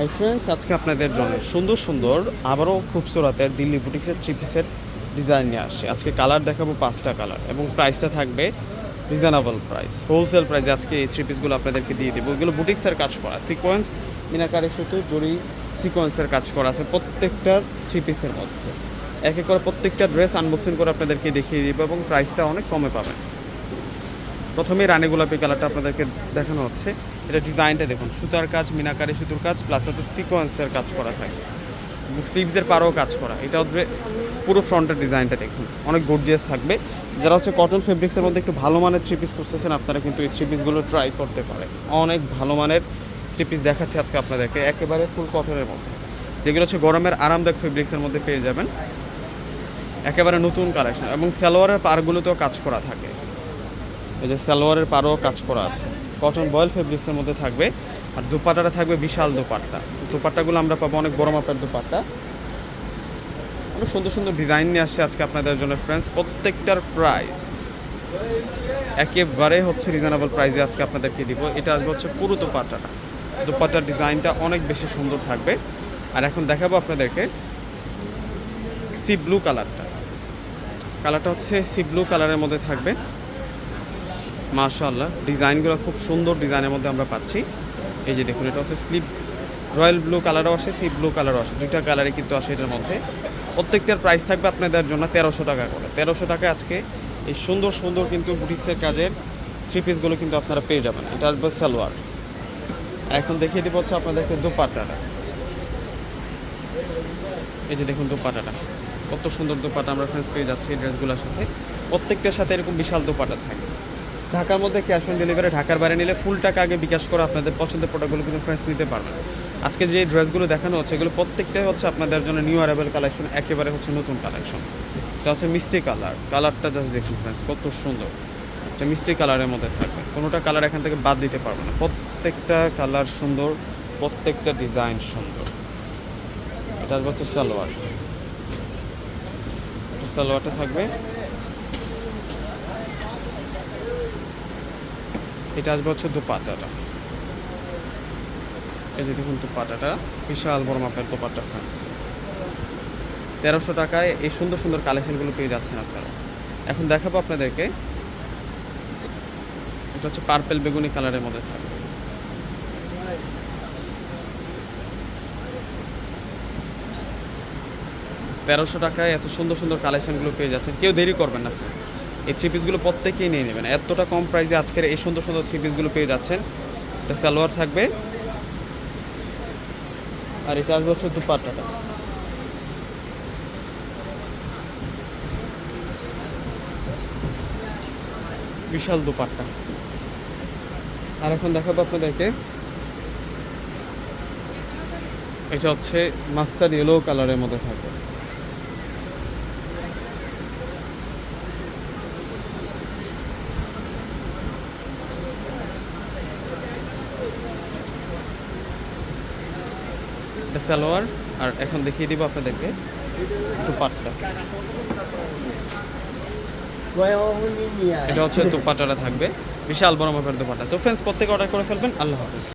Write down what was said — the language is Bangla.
হাই ফ্রেন্ডস আজকে আপনাদের জন্য সুন্দর সুন্দর, আবারও খুবসুরাতের দিল্লি বুটিক্সের থ্রি পিসের ডিজাইন নিয়ে আসছে। আজকে কালার দেখাবো পাঁচটা কালার এবং প্রাইসটা থাকবে রিজনেবল প্রাইস হোলসেল প্রাইসে আজকে এই থ্রি পিসগুলো আপনাদেরকে দিয়ে দেবো। এগুলো বুটিক্সের কাজ করা সিকোয়েন্স মিনাকারে শুধু জরি সিকোয়েন্সের কাজ করা আছে প্রত্যেকটা থ্রি পিসের মধ্যে। এক এক করে প্রত্যেকটা ড্রেস আনবক্সিং করে আপনাদেরকে দেখিয়ে দিব এবং প্রাইসটা অনেক কমে পাবেন। প্রথমেই রানী গোলাপি কালারটা আপনাদেরকে দেখানো হচ্ছে। এটা ডিজাইনটা দেখুন, সুতার কাজ, মিনাকারি সুতোর কাজ প্লাস হচ্ছে সিকোয়েন্সের কাজ করা থাকে। স্লিভসের পারও কাজ করা। এটা হচ্ছে পুরো ফ্রন্টের ডিজাইনটা দেখুন, অনেক গর্জিয়াস থাকবে। যারা হচ্ছে কটন ফেব্রিক্সের মধ্যে একটু ভালো মানের থ্রি পিস খুঁজতেছেন, আপনারা কিন্তু এই থ্রি পিসগুলো ট্রাই করতে পারে অনেক ভালো মানের থ্রি পিস দেখাচ্ছে আজকে আপনাদেরকে, একেবারে ফুল কটনের মধ্যে। যেগুলো হচ্ছে গরমের আরামদায়ক ফেব্রিক্সের মধ্যে পেয়ে যাবেন। একেবারে নতুন কালেকশন এবং সালোয়ারের পারগুলোতেও কাজ করা থাকে। এই যে সালোয়ারের পারও কাজ করা আছে। কটন বয়েল ফেব্রিক্সের মধ্যে থাকবে। আর দুপাট্টাটা থাকবে বিশাল দুপাট্টা। দুপাট্টাগুলো আমরা পাবো অনেক বড় মাপের দুপাট্টা। অনেক সুন্দর সুন্দর ডিজাইন নিয়ে আসছে আজকে আপনাদের জন্য ফ্রেন্ডস প্রত্যেকটার প্রাইস একেবারে হচ্ছে রিজনেবল প্রাইসে আজকে আপনাদেরকে দিব। এটা আসবে হচ্ছে পুরো দুপাট্টাটা। দুপাট্টার ডিজাইনটা অনেক বেশি সুন্দর থাকবে। আর এখন দেখাবো আপনাদেরকে সি ব্লু কালারটা কালারটা হচ্ছে সি ব্লু কালারের মধ্যে থাকবে। মাশাআল্লাহ। ডিজাইনগুলো খুব সুন্দর ডিজাইনের মধ্যে আমরা পাচ্ছি। এই যে দেখুন, এটা হচ্ছে স্লিপ রয়্যাল ব্লু কালারও আসে সি ব্লু কালারও আসে। দুইটা কালারে কিন্তু আসে এটার মধ্যে। প্রত্যেকটার প্রাইস থাকবে আপনাদের জন্য তেরোশো টাকা করে। তেরোশো টাকা আজকে এই সুন্দর সুন্দর কিন্তু বুটিক্সের কাজের থ্রি পিসগুলো কিন্তু আপনারা পেয়ে যাবেন। এটা আসবে সালোয়ার। এখন দেখিয়ে দিব হচ্ছে আপনাদেরকে দুপাট্টাটা। এই যে দেখুন দুপাট্টাটা। কত সুন্দর দুপাটা আমরা ফ্রেন্স পেয়ে যাচ্ছি এই ড্রেসগুলোর সাথে। প্রত্যেকটার সাথে এরকম বিশাল দুপাটা থাকে। ঢাকার মধ্যে ক্যাশ অন ডেলিভারি ঢাকার বাইরে নিলে ফুল টাকা আগে বিকাশ করে আপনাদের পছন্দের প্রোডাক্টগুলো কিন্তু ফ্রেন্ডস নিতে পারবেন। আজকে যে ড্রেসগুলো দেখানো হচ্ছে, এগুলো প্রত্যেকটাই হচ্ছে আপনাদের জন্য নিউ অ্যারাইভেল কালেকশন একেবারে হচ্ছে নতুন কালেকশন এটা হচ্ছে মিষ্টি কালার কালারটা জাস্ট দেখুন ফ্রেন্ডস কত সুন্দর। এটা মিষ্টি কালারের মধ্যে থাকবে। কোনোটা কালার এখান থেকে বাদ দিতে পারব না। প্রত্যেকটা কালার সুন্দর, প্রত্যেকটা ডিজাইন সুন্দর। এটা হচ্ছে সালোয়ার। সালোয়ারটা থাকবে। এটা আসবে হচ্ছে দুপাটাটা। এই যে দেখুন দুপাটাটা, বিশাল বড় মাপের দুপাটা ফ্রেন্স তেরোশো টাকায় এই সুন্দর সুন্দর কালেকশনগুলো পেয়ে যাচ্ছেন আপনারা। এখন দেখাবো আপনাদেরকে, এটা হচ্ছে পার্পেল বেগুনি কালারের মধ্যে থাকবে। তেরোশো টাকায় এত সুন্দর সুন্দর কালেকশনগুলো পেয়ে যাচ্ছেন। কেউ দেরি করবেন না। এই থ্রি পিসগুলো প্রত্যেকেই নিয়ে নেবেন। এতটা কম প্রাইসে আজকের এই সুন্দর সুন্দর থ্রি পিসগুলো পেয়ে যাচ্ছেন। এটা সালোয়ার থাকবে। আর এটা আসবে হচ্ছে দুপাট্টাটা। বিশাল দুপাট্টা। আর এখন দেখাবো আপনাদেরকে। এটা হচ্ছে মাস্টার ইয়েলো কালারের মধ্যে থাকে এটা সালোয়ার, আর এখন দেখিয়ে দিব আপনাদেরকে দুপাটটা। এটা হচ্ছে দুপাটাটা থাকবে। বিশাল বড় মাপের দুপাটা তো ফ্রেন্ডস প্রত্যেকে অর্ডার করে ফেলবেন। আল্লাহ হাফিজ।